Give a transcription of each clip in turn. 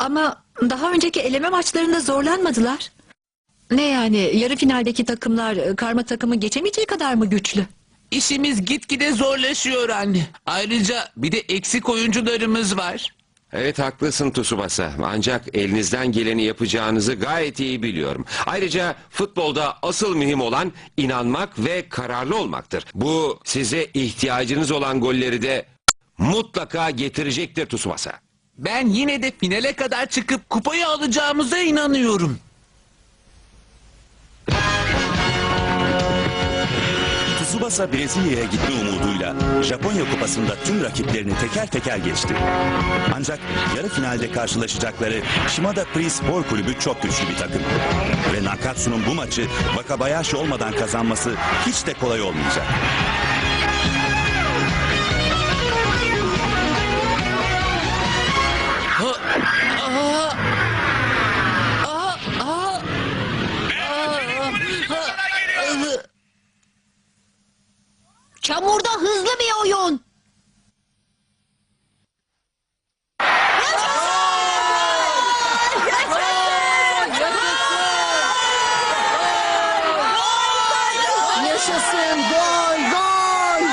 Ama daha önceki eleme maçlarında zorlanmadılar. Ne yani yarı finaldeki takımlar e, karma takımı geçemeyeceği kadar mı güçlü? İşimiz gitgide zorlaşıyor anne. Ayrıca bir de eksik oyuncularımız var. Evet haklısın Tsubasa. Ancak elinizden geleni yapacağınızı gayet iyi biliyorum. Ayrıca futbolda asıl mühim olan inanmak ve kararlı olmaktır. Bu size ihtiyacınız olan golleri de mutlaka getirecektir Tsubasa. Ben yine de finale kadar çıkıp kupayı alacağımıza inanıyorum. Tsubasa Brezilya'ya gitme umuduyla Japonya Kupası'nda tüm rakiplerini teker teker geçti. Ancak yarı finalde karşılaşacakları Shimada Pre Spor Kulübü çok güçlü bir takım. Ve Nakatsu'nun bu maçı Wakabayashi olmadan kazanması hiç de kolay olmayacak. Çamurda hızlı bir oyun. Yaşasın gol gol.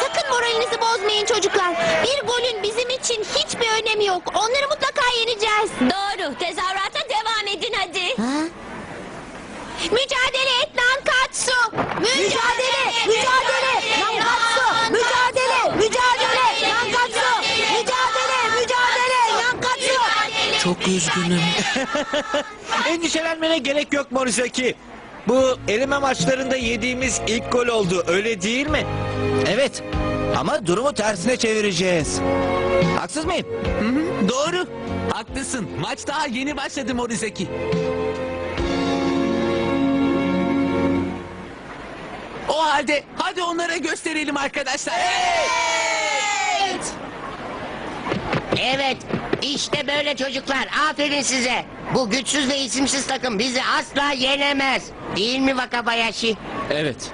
Sakın moralinizi bozmayın çocuklar. Bir golün bizim için hiçbir önemi yok. Onları mutlaka yeneceğiz. Doğru. Tezahürata devam edin hadi. Mücadele. Mücadele, mücadele. Nankatsu. Mücadele, mücadele. Nankatsu. Mücadele, mücadele. Nankatsu. Çok üzgünüm. Endişelenmene gerek yok Morizaki. Bu eleme maçlarında yediğimiz ilk gol oldu öyle değil mi? Evet ama durumu tersine çevireceğiz. Haksız mıyım? Doğru. Haklısın. Maç daha yeni başladı Morizeki. O halde hadi onlara gösterelim arkadaşlar. Evet, işte böyle çocuklar. Aferin size. Bu güçsüz ve isimsiz takım bizi asla yenemez. Değil mi Wakabayashi? Evet.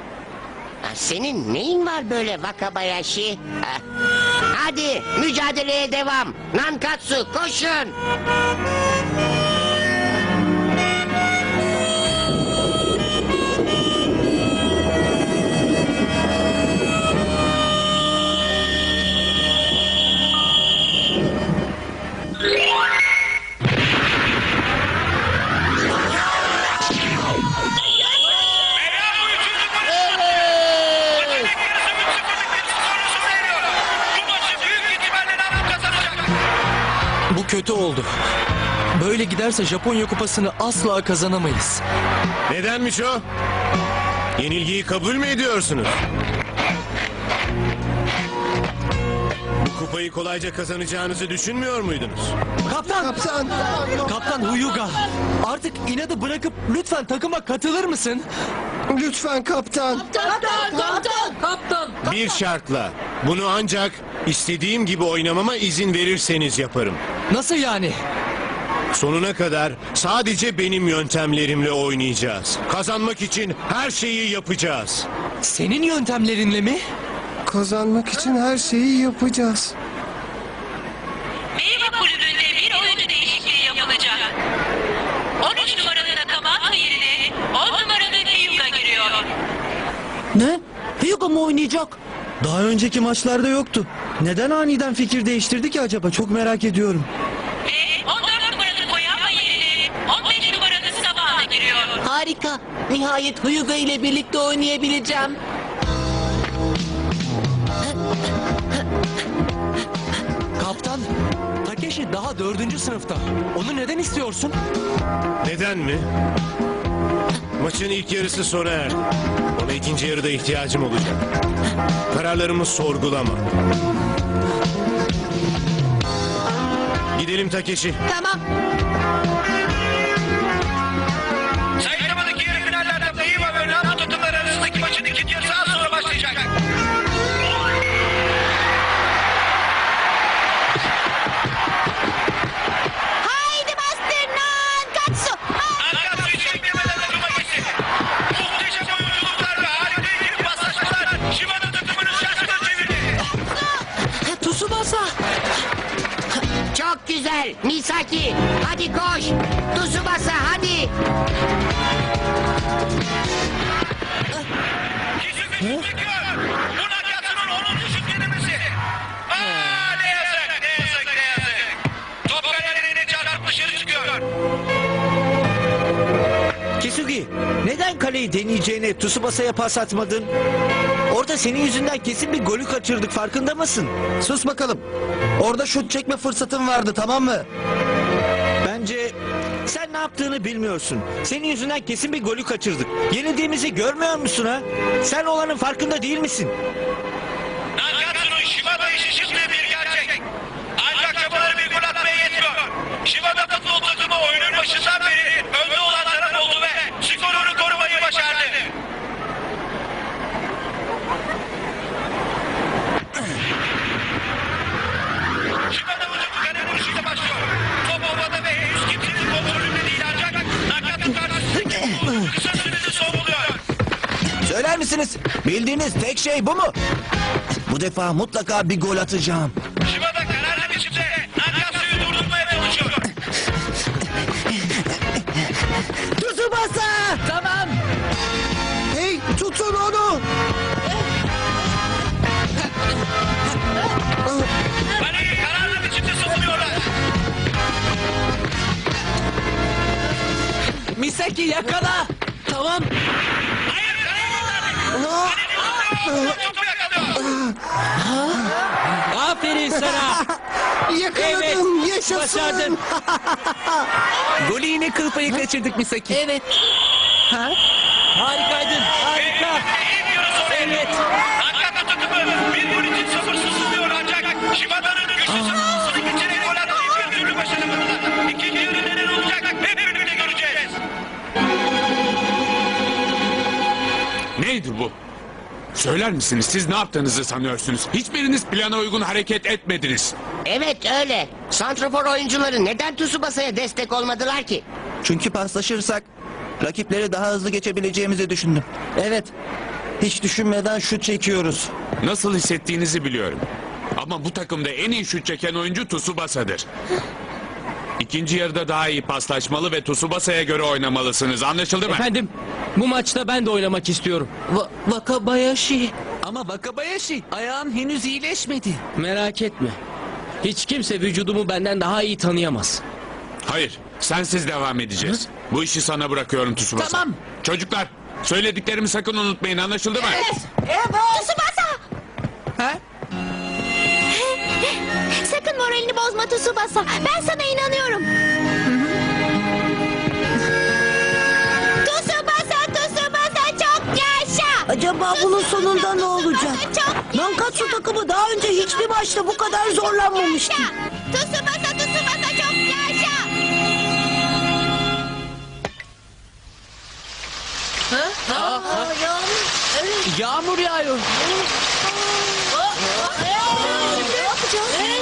Ha, Senin neyin var böyle Wakabayashi? Ha. Hadi mücadeleye devam. Nankatsu koşun. Böyle giderse Japonya kupasını asla kazanamayız. Nedenmiş o? Yenilgiyi kabul mü ediyorsunuz? Bu kupayı kolayca kazanacağınızı düşünmüyor muydunuz? Kaptan! Kaptan. Kaptan Huyuga! Artık inadı bırakıp lütfen takıma katılır mısın? Lütfen kaptan. Bir şartla. Bunu ancak istediğim gibi oynamama izin verirseniz yaparım. Nasıl yani? Sonuna kadar sadece benim yöntemlerimle oynayacağız. Kazanmak için her şeyi yapacağız. Senin yöntemlerinle mi? Kazanmak için her şeyi yapacağız. Meyve kulübünde bir oyuncu değişikliği yapılacak. 13 numaralı Nakabata yerine 10 numaralı Hyuga giriyor. Ne? Hyuga mı oynayacak? Daha önceki maçlarda yoktu. Neden aniden fikir değiştirdi ki acaba? Çok merak ediyorum. Ve 14 numaralı Koyama yerine 15 numaralı Sabah'a giriyor. Harika. Nihayet Hyuga ile birlikte oynayabileceğim. Kaptan, Takeshi daha dördüncü sınıfta. Onu neden istiyorsun? Neden mi? Maçın ilk yarısı sona erdi. Ona ikinci yarıda ihtiyacım olacak. Kararlarımı sorgulama. Gidelim Takeshi. Tamam. Misaki hadi koş. Tsubasa hadi. Kisugi çekiyor. Bu Nakatsa'nın 10. şut denemesi. Aa, ne yazık, ne yazık, ne yazık. Top çarpıp dışarı çıkıyor. Kisugi neden kaleyi deneyeceğine Tsubasa'ya pas atmadın? Orada senin yüzünden kesin bir golü kaçırdık farkında mısın? Sus bakalım. Orada şut çekme fırsatın vardı tamam mı? Bence sen ne yaptığını bilmiyorsun. Senin yüzünden kesin bir golü kaçırdık. Yenildiğimizi görmüyor musun ha? Sen olanın farkında değil misin? Nankatsu'nun Shibada'yı şaşırttığı bir gerçek. Ancak çabaları bir gol atmaya yetmiyor. Shibada futbol takımı oyunun başından beri önde olan misiniz? Bildiğiniz tek şey bu mu? Bu defa mutlaka bir gol atacağım. Shibada kararlı biçimde Nankatsu'yu durdurmaya çalışıyor. Tsubasa! Tamam. Hey tutun onu. Kaleyi kararlı biçimde savunuyorlar. Misaki yakala. Tamam. Hayır. Aferin sana. Yakaladım yaşasın. Başardın. Golü yine kıl payı kaçırdık Misaki. Evet. Ha? Harikaydın. Harika. Evet. Nankatsu takımı bir gol için sabırsızlanıyor ancak Shibada'nın güçlü Neydi bu? Söyler misiniz siz ne yaptığınızı sanıyorsunuz? Hiçbiriniz plana uygun hareket etmediniz. Evet öyle. Santrafor oyuncuları neden Tsubasa'ya destek olmadılar ki? Çünkü paslaşırsak rakipleri daha hızlı geçebileceğimizi düşündüm. Evet. Hiç düşünmeden şut çekiyoruz. Nasıl hissettiğinizi biliyorum. Ama bu takımda en iyi şut çeken oyuncu Tsubasa'dır. İkinci yarıda daha iyi paslaşmalı ve Tsubasa'ya göre oynamalısınız. Anlaşıldı mı? Efendim bu maçta ben de oynamak istiyorum. Va- Wakabayashi. Ama Wakabayashi ayağın henüz iyileşmedi. Merak etme. Hiç kimse vücudumu benden daha iyi tanıyamaz. Hayır. Sensiz devam edeceğiz. Bu işi sana bırakıyorum Tsubasa. Tamam. Çocuklar söylediklerimi sakın unutmayın. Anlaşıldı mı? Tsubasa! Moralini bozma Tsubasa. Ben sana inanıyorum. Tsubasa, Tsubasa çok yaşa. Acaba bunun sonunda ne olacak? Çok Nankatsu takımı daha önce hiçbir maçta bu kadar zorlanmamıştı. yaşa. Tsubasa, Tsubasa çok yaşa. Yağmur yağıyor. Ne yapacağız?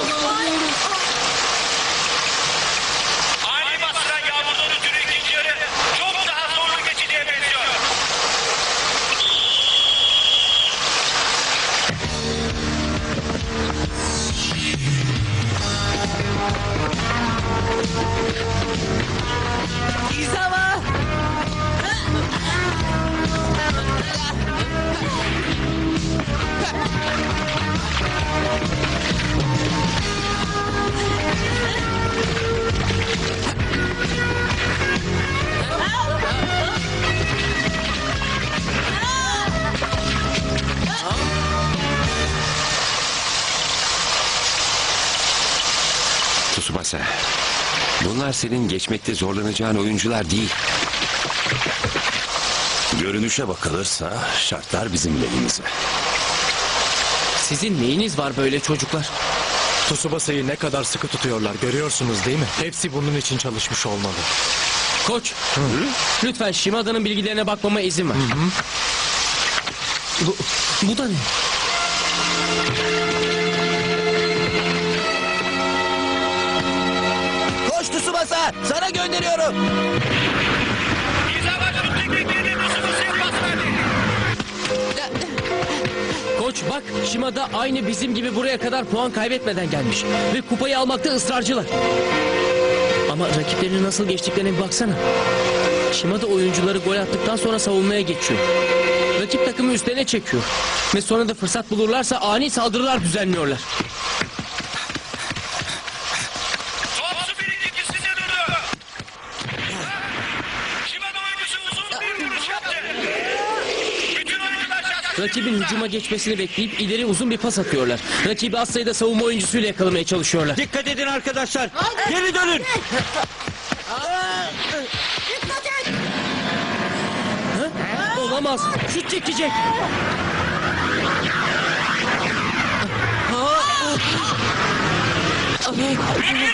Senin geçmekte zorlanacağın oyuncular değil. Görünüşe bakılırsa şartlar bizim lehimize. Sizin neyiniz var böyle çocuklar? Tsubasa'yı ne kadar sıkı tutuyorlar görüyorsunuz değil mi? Hepsi bunun için çalışmış olmalı. Koç. Lütfen Shimada'nın bilgilerine bakmama izin ver. Bu, bu da ne? Sana gönderiyorum. Koç bak Shimada aynı bizim gibi buraya kadar puan kaybetmeden gelmiş. Ve kupayı almakta ısrarcılar. Ama rakiplerinin nasıl geçtiklerine bir baksana. Shimada oyuncuları gol attıktan sonra savunmaya geçiyor. Rakip takımı üstlerine çekiyor. Ve sonra da fırsat bulurlarsa ani saldırılar düzenliyorlar. Rakibin hücuma geçmesini bekleyip ileri uzun bir pas atıyorlar. Rakibi az sayıda savunma oyuncusuyla yakalamaya çalışıyorlar. Dikkat edin arkadaşlar. Geri dönün. Olamaz. Şut çekecek. Shimada ikinci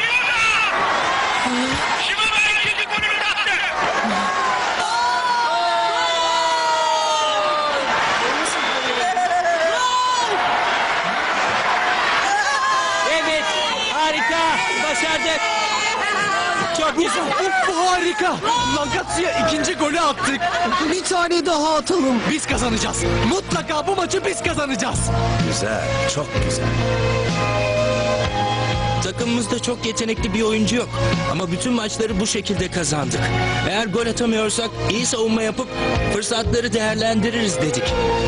Güzel. Bu harika. Nankatsu'ya ikinci golü attık. Bir tane daha atalım. Biz kazanacağız. Mutlaka bu maçı biz kazanacağız. Güzel, çok güzel. Takımımızda çok yetenekli bir oyuncu yok. Ama bütün maçları bu şekilde kazandık. Eğer gol atamıyorsak iyi savunma yapıp fırsatları değerlendiririz dedik.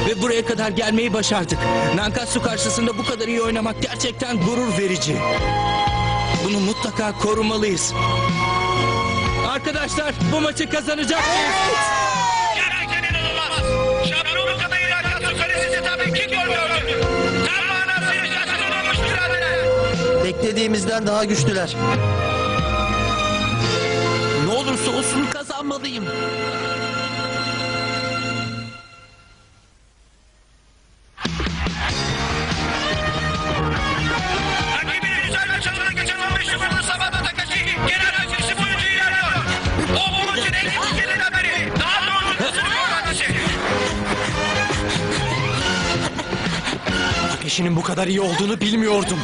Ve buraya kadar gelmeyi başardık. Nankatsu karşısında bu kadar iyi oynamak gerçekten gurur verici. Bunu mutlaka korumalıyız. Arkadaşlar bu maçı kazanacak mıyız? Gerçekten inanılmaz. Şampiyonluk adayı Nakatsu kalesinde tabii ki gol gördü. Tam manasıyla şaşkın olmuş mücadele. Beklediğimizden daha güçlüler. Ne olursa olsun kazanmalıyım. Kadar iyi olduğunu bilmiyordum.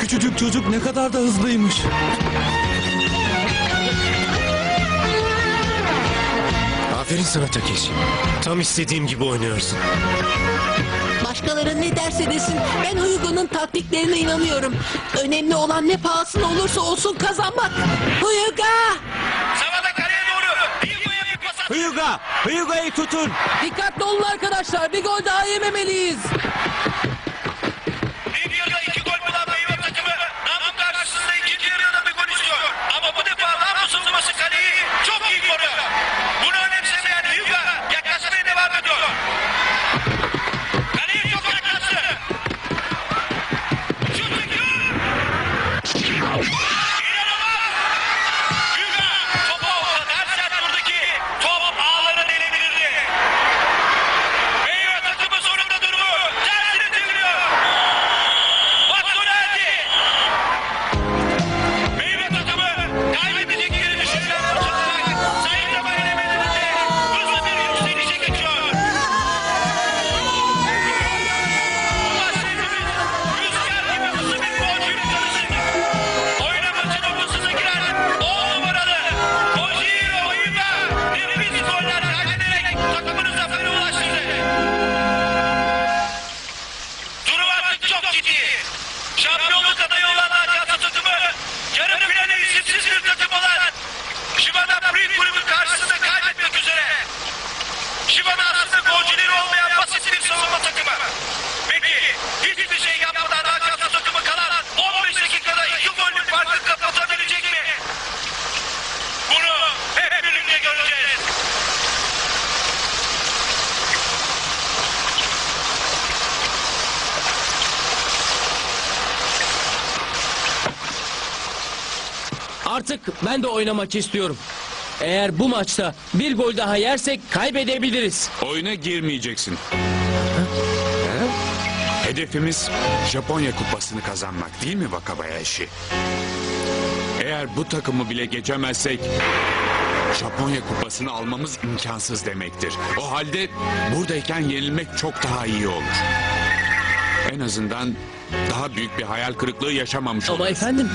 Küçücük çocuk ne kadar da hızlıymış. Aferin sana Takeshi. Tam istediğim gibi oynuyorsun. Başkaları ne derse desin ben Huyugo'nun taktiklerine inanıyorum. Önemli olan ne pahasına olursa olsun kazanmak. Huyuga! Sabata kaleye doğru. Hyugo'ya bir pas atıyor. Hyuga! Hyuga'yı tutun! Dikkatli olun arkadaşlar bir gol daha yememeliyiz. Artık ben de oynamak istiyorum. Eğer bu maçta bir gol daha yersek kaybedebiliriz. Oyuna girmeyeceksin. Hedefimiz Japonya kupasını kazanmak değil mi Wakabayashi? Eğer bu takımı bile geçemezsek Japonya kupasını almamız imkansız demektir. O halde buradayken yenilmek çok daha iyi olur. En azından daha büyük bir hayal kırıklığı yaşamamış Ama oluruz. efendim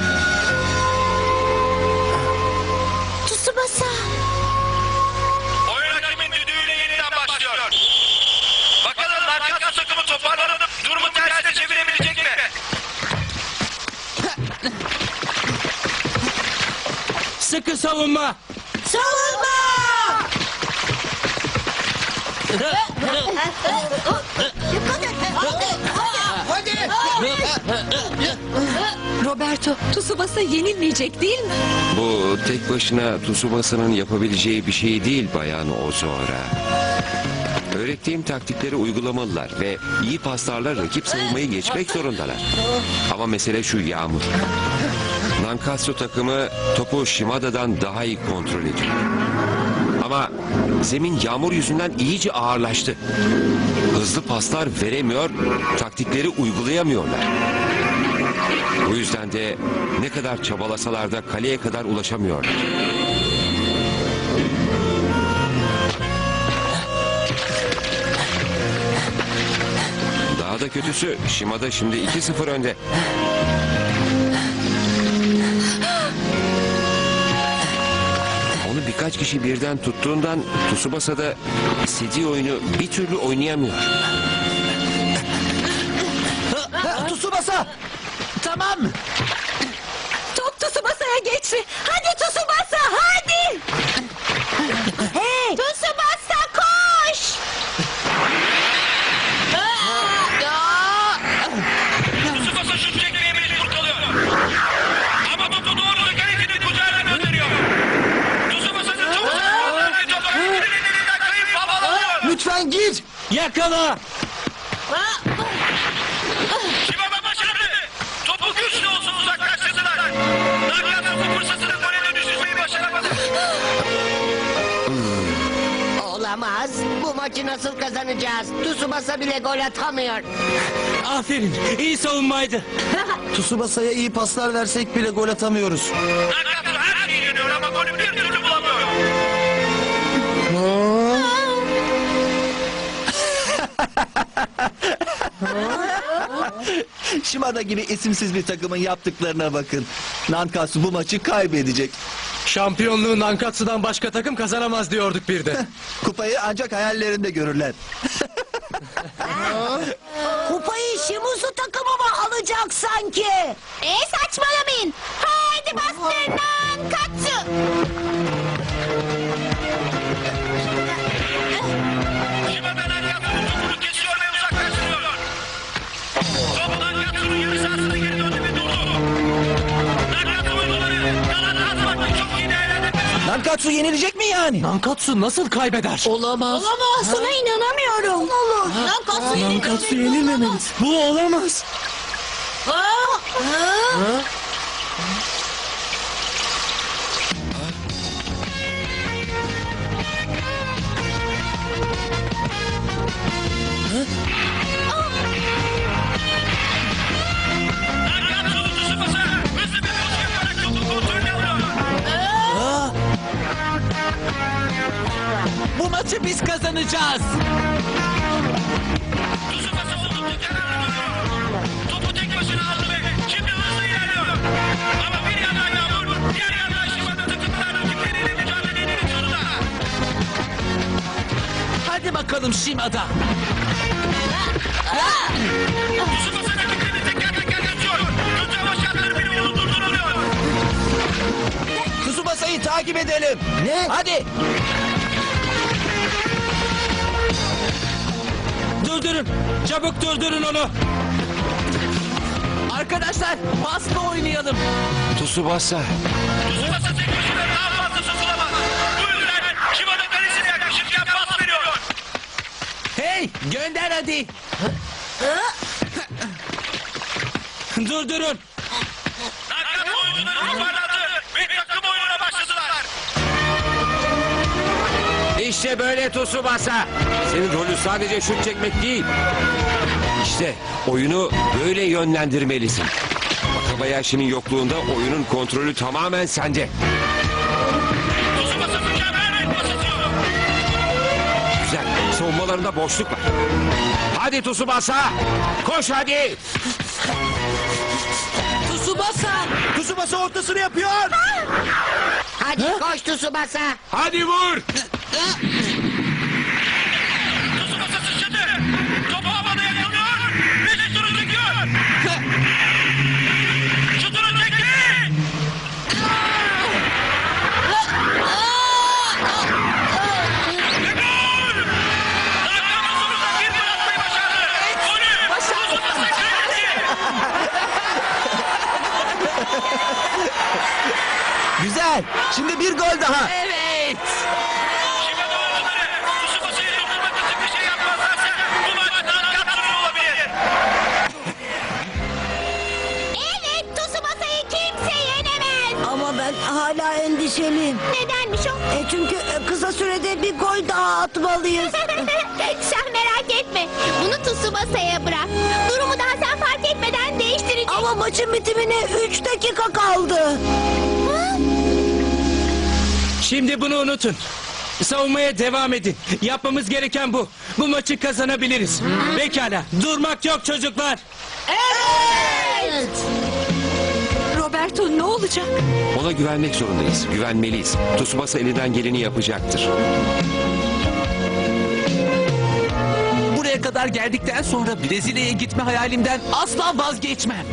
Savunma. Savunma! Roberto, Tsubasa yenilmeyecek değil mi? Bu tek başına Tsubasa'nın yapabileceği bir şey değil Bayan Ozora. Öğrettiğim taktikleri uygulamalılar ve iyi paslarla rakip savunmayı geçmek zorundalar. Ama mesele şu Yağmur. Nankatsu takımı topu Shimada'dan daha iyi kontrol ediyor. Ama zemin yağmur yüzünden iyice ağırlaştı. Hızlı paslar veremiyor, taktikleri uygulayamıyorlar. Bu yüzden de ne kadar çabalasalar da kaleye kadar ulaşamıyorlar. Daha da kötüsü Şimada şimdi 2-0 önde. Birkaç kişi birden tuttuğundan Tsubasa da istediği oyunu bir türlü oynayamıyor. Lütfen gir. Yakala. Shibaba başardı. Topu güçlü olsun uzaklaştırdılar. Nankatsu bu fırsatını gole dönüştürmeyi başaramadı. Olamaz. Bu maçı nasıl kazanacağız? Tsubasa bile gol atamıyor. Aferin. İyi savunmaydı. Tsubasa'ya iyi paslar versek bile gol atamıyoruz. Nankatsu her şeyi yeniyor ama golü bir Shimada gibi isimsiz bir takımın yaptıklarına bakın. Nankatsu bu maçı kaybedecek. Şampiyonluğu Nankatsu'dan başka takım kazanamaz diyorduk bir de. Kupayı ancak hayallerinde görürler. Kupayı Shimuzu takımı mı alacak sanki? E saçmalamayın. Haydi bastır Nankatsu. Nankatsu yenilecek mi yani? Nankatsu nasıl kaybeder? Olamaz. Olamaz. Sana inanamıyorum. Olur. Nankatsu Nankatsu yenilmemeliyiz. Bu olamaz. Nankatsu Tsubasa'yı takip edelim. Ne? Hadi. Durdurun. Çabuk durdurun onu. Arkadaşlar pasla oynayalım. Tsubasa. Tsubasa tek başına daha fazla sokulamaz. Bu yüzden Shibata kalesine yaklaşırken pas veriyor. Hey gönder hadi. Durdurun. İşte böyle Tsubasa. Senin rolün sadece şut çekmek değil. İşte oyunu böyle yönlendirmelisin. Wakabayashi'nin yokluğunda oyunun kontrolü tamamen sende. Güzel. Savunmalarında boşluk var. Hadi Tsubasa. Koş hadi. Tsubasa. Tsubasa ortasını yapıyor. Hadi koş Tsubasa. Hadi vur. Tosun masası sıçradı. Topu havada yakalıyor ve şutunu çekiyor. Şutunu çekti. Ve gol! Dakikanın sonunda Kirby atmayı başardı. Golü Tosun masası kaydetti. Güzel. Şimdi bir gol daha. Evet. Endişeliyim. Nedenmiş o? E çünkü e, kısa sürede bir gol daha atmalıyız. sen merak etme. Bunu Tsubasa'ya bırak. Durumu daha sen fark etmeden değiştirecek. Ama maçın bitimine 3 dakika kaldı. Şimdi bunu unutun. Savunmaya devam edin. Yapmamız gereken bu. Bu maçı kazanabiliriz. Pekala. Durmak yok çocuklar. Ne olacak? Ona güvenmek zorundayız. Güvenmeliyiz. Tsubasa elinden geleni yapacaktır. Buraya kadar geldikten sonra Brezilya'ya gitme hayalimden asla vazgeçmem.